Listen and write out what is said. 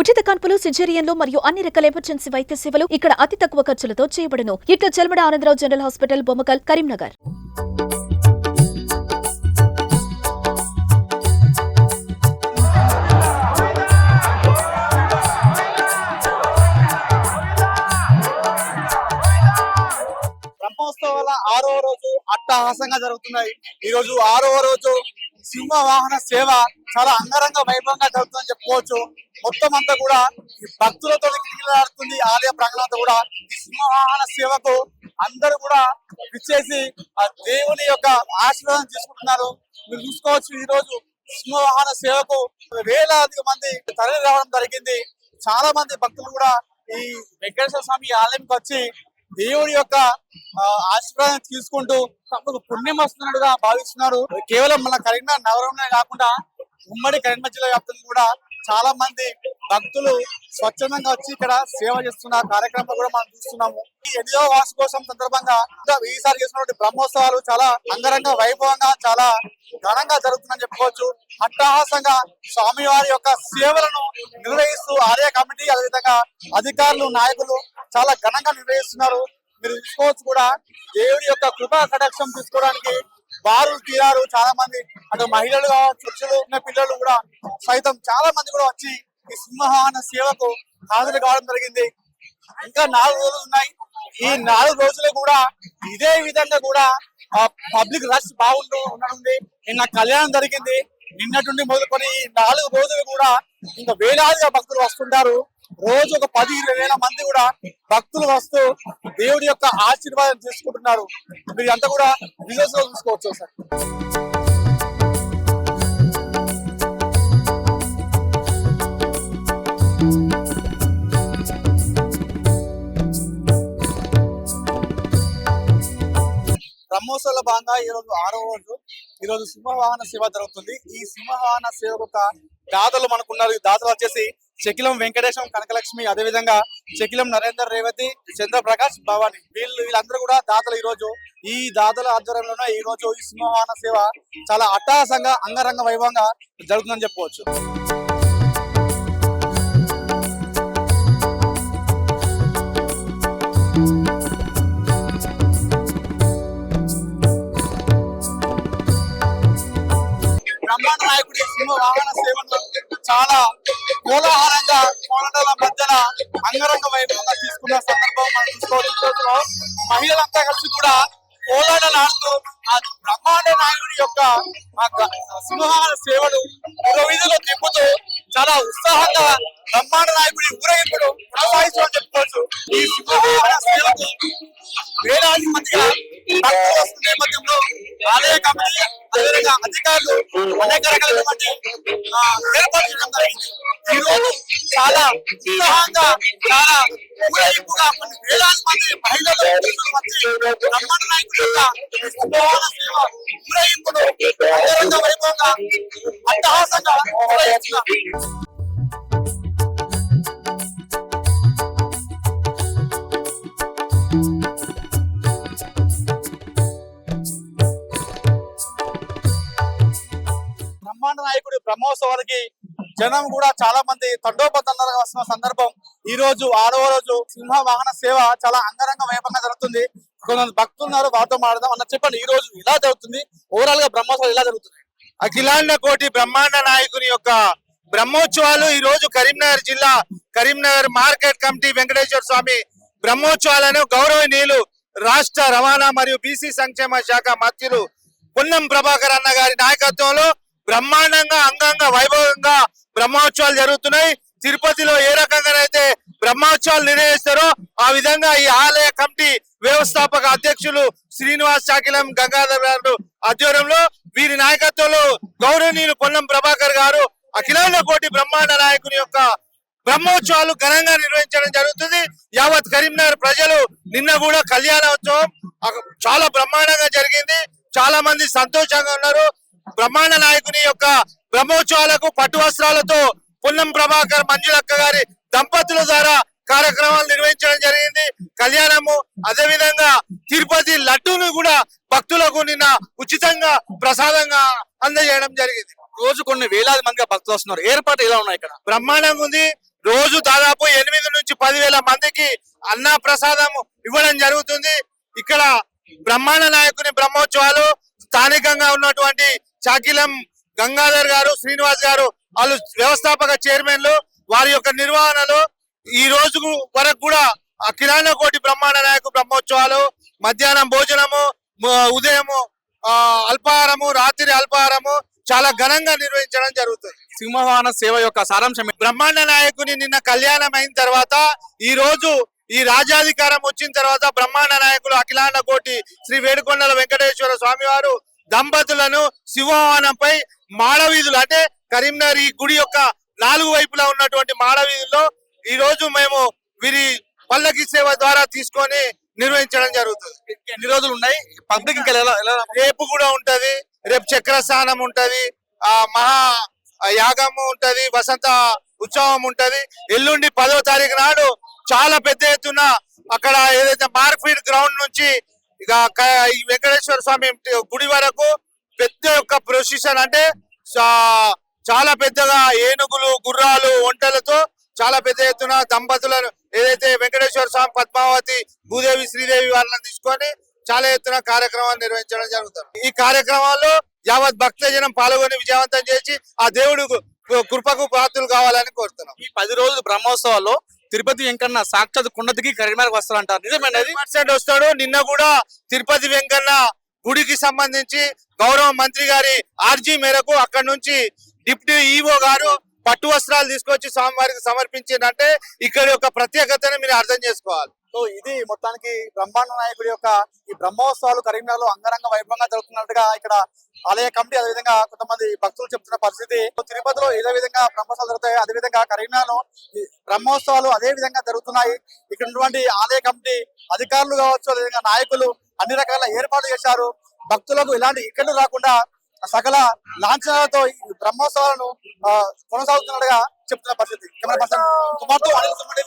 ఉచిత కాన్పులు సిజేరియన్లు మరియు అన్ని రకాల ఎమర్జెన్సీ వైద్య సేవలు ఇక్కడ అతి తక్కువ ఖర్చులతో చేయబడును. ఇట్లు చెల్మడ ఆనందరావు జనరల్ హాస్పిటల్ బొమ్మకల్ కరీంనగర్. బ్రహ్మోత్సవాల ఆరో రోజు అట్టహాసంగా జరుగుతున్నాయి. ఈ రోజు ఆరో రోజు సింహ వాహన సేవ చాలా అంగరంగ వైభవంగా జరుగుతుందని చెప్పుకోవచ్చు. మొత్తం అంతా కూడా ఈ భక్తులతో కిటికీలాడుతుంది ఆలయ ప్రాంగణంతో కూడా. ఈ సింహ వాహన సేవకు అందరూ కూడా విచ్చేసి ఆ దేవుని యొక్క ఆశీర్వాదం తీసుకుంటున్నారు. మీరు చూసుకోవచ్చు ఈ రోజు సింహ వాహన సేవకు వేలాది మంది తరలి రావడం జరిగింది. చాలా మంది భక్తులు కూడా ఈ వెంకటేశ్వర స్వామి ఆలయంకి వచ్చి దేవుడి యొక్క ఆశీర్వాదం తీసుకుంటూ తమకు పుణ్యం వస్తున్నట్టుగా భావిస్తున్నారు. కేవలం మన కరీంనగర్ నగరంలోనే కాకుండా ఉమ్మడి కరీంనగర్ జిల్లా వ్యాప్తంగా కూడా చాలా మంది భక్తులు స్వచ్ఛందంగా వచ్చి ఇక్కడ సేవ చేస్తున్న కార్యక్రమం కూడా మనం చూస్తున్నాము. ఈ ఎనిమిదవ వార్షికోత్సవం సందర్భంగా ఈసారి చేసినటువంటి బ్రహ్మోత్సవాలు చాలా అంగరంగ వైభవంగా చాలా ఘనంగా జరుగుతుందని చెప్పుకోవచ్చు. అట్టహాసంగా స్వామివారి యొక్క సేవలను నిర్వహిస్తూ ఆలయ కమిటీ అదేవిధంగా అధికారులు నాయకులు చాలా ఘనంగా నిర్వహిస్తున్నారు. మీరు చూసుకోవచ్చు కూడా దేవుడి యొక్క కృపా కటాక్షం తీసుకోవడానికి బారులు తీరారు. చాలా మంది అటు మహిళలు కావచ్చు పురుషులు ఉన్న పిల్లలు కూడా సైతం చాలా మంది కూడా వచ్చి ఈ సింహవాహన సేవకు హాజరు కావడం జరిగింది. ఇంకా నాలుగు రోజులు ఉన్నాయి. ఈ నాలుగు రోజులు కూడా ఇదే విధంగా కూడా పబ్లిక్ రష్ బాగుంటూ ఉండనుంది. నిన్న కళ్యాణం జరిగింది. నిన్నటుండి మొదలుకొని ఈ నాలుగు రోజులు కూడా ఇంకా వేలాదిగా భక్తులు వస్తుంటారు. రోజు ఒక పది ఇరవై వేల మంది కూడా భక్తులు వస్తూ దేవుడి యొక్క ఆశీర్వాదం తీసుకుంటున్నారు. మీరు అంతా కూడా విజువల్స్లో చూసుకోవచ్చు సార్. బ్రహ్మోత్సవాల భాగంగా ఈ రోజు ఆరో రోజు. ఈ రోజు సింహవాహన సేవ జరుగుతుంది. ఈ సింహవాహన సేవ యొక్క దాతలు మనకున్నారు ఈ దాతలు వచ్చేసి శకిలం వెంకటేశం కనకలక్ష్మి అదే విధంగా శకిలం నరేందర్ రేవతి చంద్రప్రకాష్ భవాని. వీళ్ళు వీళ్ళందరూ కూడా దాతలు ఈ రోజు ఈ దాతల ఆధ్వర్యంలోనే ఈ రోజు ఈ సింహవాహన సేవ చాలా అట్టహాసంగా అంగరంగ వైభవంగా జరుగుతుందని చెప్పుకోవచ్చు. బ్రహ్మాండ నాయకుడి సింహ వాహన సేవను చాలా కోలాహలంగా కోలాటాల మధ్యన అంగరంగ వైభవంగా తీసుకున్న సందర్భం మనం చూసుకోవచ్చు మహిళలంతా కలిసి కూడా కోలాటలు ఆడుతూ ఆ బ్రహ్మాండ నాయకుడి యొక్క సింహాల సేవలు సింహవాహన తిప్పుతూ చాలా ఉత్సాహంగా బ్రహ్మాండ నాయకుడి ఊరేగింపుడు కొనసాగించమని చెప్పుకోవచ్చు. ఈ సింహాల సేవకు వేలాది మందిగా నేపథ్యంలో ఆలయ కమిటీ అదేవిధంగా అధికారులు అనేక రకాలైనటువంటి ఆ, ఏర్పాట్లు చేయడం జరిగింది. ఈ రోజు చాలా ఉత్సాహంగా చాలా ఊరేగింపుగా కొన్ని వేలాది మంది మహిళలు వచ్చి యొక్క సేవ ఊరేగింపును అంగరంగ వైభవంగా అట్టహాసంగా నిర్వహిస్తున్నారు. బ్రహ్మాండ నాయకుడి జనం కూడా చాలా మంది తండోపతండలుగా వస్తున్న సందర్భం. ఈ రోజు ఆరవ రోజు సింహ వాహన సేవ చాలా అంగరంగ వైభవంగా జరుగుతుంది. కొంతమంది భక్తులు ఉన్నారు వారితో మాడదాం అన్న చెప్పండి. ఈ రోజు ఇలా జరుగుతుంది. ఓవరాల్గా బ్రహ్మోత్సవాలు ఇలా జరుగుతుంది అఖిలాండ కోటి బ్రహ్మాండ నాయకుని యొక్క బ్రహ్మోత్సవాలు ఈ రోజు కరీంనగర్ జిల్లా కరీంనగర్ మార్కెట్ కమిటీ వెంకటేశ్వర స్వామి బ్రహ్మోత్సవాలను గౌరవనీయులు రాష్ట్ర రవాణా మరియు బీసీ సంక్షేమ శాఖ మంత్రులు పున్నం ప్రభాకర్ అన్న గారి నాయకత్వంలో బ్రహ్మాండంగా అంగంగా వైభవంగా బ్రహ్మోత్సవాలు జరుగుతున్నాయి. తిరుపతిలో ఏ రకంగానైతే బ్రహ్మోత్సవాలు నిర్వహిస్తారో ఆ విధంగా ఈ ఆలయ కమిటీ వ్యవస్థాపక అధ్యక్షులు శ్రీనివాస్ చాకిలం గంగాధర్ గారు ఆధ్వర్యంలో వీరి నాయకత్వంలో గౌరవనీయులు పొన్నం ప్రభాకర్ గారు అఖిలాండ కోటి బ్రహ్మాండ నాయకుని యొక్క బ్రహ్మోత్సవాలు ఘనంగా నిర్వహించడం జరుగుతుంది. యావత్ కరీంనగర్ ప్రజలు నిన్న కూడా కళ్యాణోత్సవం ఉత్సవం చాలా బ్రహ్మాండంగా జరిగింది. చాలా మంది సంతోషంగా ఉన్నారు. బ్రహ్మాండ నాయకుని యొక్క బ్రహ్మోత్సవాలకు పట్టు వస్త్రాలతో పున్నం ప్రభాకర్ మంజులక్క గారి దంపతుల ద్వారా కార్యక్రమాలు నిర్వహించడం జరిగింది. కళ్యాణము అదే విధంగా తిరుపతి లడ్డూను కూడా భక్తులకు నిన్న ఉచితంగా ప్రసాదంగా అందజేయడం జరిగింది. రోజు కొన్ని వేలాది మందిగా భక్తులు వస్తున్నారు. ఏర్పాటు ఎలా ఉన్నాయి ఇక్కడ? బ్రహ్మాండంగా ఉంది. రోజు దాదాపు ఎనిమిది నుంచి పదివేల మందికి అన్న ప్రసాదం ఇవ్వడం జరుగుతుంది. ఇక్కడ బ్రహ్మాండ నాయకుని బ్రహ్మోత్సవాలు స్థానికంగా ఉన్నటువంటి చాకిలం గంగాధర్ గారు శ్రీనివాస్ గారు వాళ్ళు వ్యవస్థాపక చైర్మన్లు వారి యొక్క నిర్వహణలో ఈ రోజు వరకు కూడా ఆ కిరాణా కోటి బ్రహ్మాండ నాయకు బ్రహ్మోత్సవాలు మధ్యాహ్నం భోజనము ఉదయము అల్పాహారము రాత్రి అల్పాహారము చాలా ఘనంగా నిర్వహించడం జరుగుతుంది. సింహవాహన సేవ యొక్క సారాంశం బ్రహ్మాండ నాయకుని నిన్న కళ్యాణం అయిన తర్వాత ఈ రోజు ఈ రాజాధికారం వచ్చిన తర్వాత బ్రహ్మాండ నాయకులు అఖిలాండ కోటి శ్రీ వేడుకొండల వెంకటేశ్వర స్వామి వారు దంపతులను సింహవాహనంపై మాడవీధులు అంటే కరీంనగర్ ఈ గుడి యొక్క నాలుగు వైపులా ఉన్నటువంటి మాడవీధుల్లో ఈ రోజు మేము వీరి పల్లకి సేవ ద్వారా తీసుకొని నిర్వహించడం జరుగుతుంది. ఎన్ని రోజులు ఉన్నాయి? పబ్లిక్ ఇంకా రేపు కూడా ఉంటది. రేపు చక్ర స్నానం ఉంటది. ఆ మహా యాగము ఉంటది. వసంత ఉత్సవం ఉంటది. ఎల్లుండి పదో తారీఖు నాడు చాలా పెద్ద ఎత్తున అక్కడ ఏదైతే మార్క్ఫీడ్ గ్రౌండ్ నుంచి ఇక ఈ వెంకటేశ్వర స్వామి గుడి వరకు పెద్ద యొక్క ప్రొసెషన్ అంటే చాలా పెద్దగా ఏనుగులు గుర్రాలు ఒంటెలతో చాలా పెద్ద ఎత్తున దంపతులను ఏదైతే వెంకటేశ్వర స్వామి పద్మావతి భూదేవి శ్రీదేవి వాళ్ళని తీసుకొని చాలా ఎత్తున కార్యక్రమాలు నిర్వహించడం జరుగుతుంది. ఈ కార్యక్రమాల్లో యావత్ భక్తజనం పాల్గొని విజయవంతం చేసి ఆ దేవుడు కృపకు పాత్రలు కావాలని కోరుతున్నాం. ఈ పది రోజులు బ్రహ్మోత్సవాల్లో తిరుపతి వెంకన్న సాక్షాత్ కొండదికి కరీంనగర్ వస్తారంటారు. నిజమేనది పర్సెంట్ వస్తాడు. నిన్న కూడా తిరుపతి వెంకన్న గుడికి సంబంధించి గౌరవ మంత్రి గారి ఆర్జీ మేరకు అక్కడి నుంచి డిప్యూటీ ఈఓ గారు పట్టు వస్త్రాలు తీసుకొచ్చి స్వామివారికి సమర్పించిందంటే ఇక్కడ యొక్క ప్రత్యేకతను మీరు అర్థం చేసుకోవాలి. సో ఇది మొత్తానికి బ్రహ్మాండ నాయకుడి యొక్క ఈ బ్రహ్మోత్సవాలు కరీంనగర్లో అంగరంగ వైభవంగా జరుగుతున్నట్టుగా ఇక్కడ ఆలయ కమిటీ అదేవిధంగా కొంతమంది భక్తులు చెప్తున్న పరిస్థితి. తిరుపతిలో ఏదే విధంగా బ్రహ్మోత్సవాలు జరుగుతాయి అదే విధంగా కరీంనగర్లో బ్రహ్మోత్సవాలు అదే విధంగా జరుగుతున్నాయి. ఇక్కడ ఉన్నటువంటి ఆలయ కమిటీ అధికారులు కావచ్చు అదేవిధంగా నాయకులు అన్ని రకాల ఏర్పాట్లు చేశారు. భక్తులకు ఇలాంటి ఇక్కడ రాకుండా సకల లాంఛనాలతో ఈ బ్రహ్మోత్సవాలను కొనసాగుతున్నట్టుగా చెప్తున్న పరిస్థితి. కెమెరా పర్సన్ కుమార్తో అనిల్ సుమ్మడి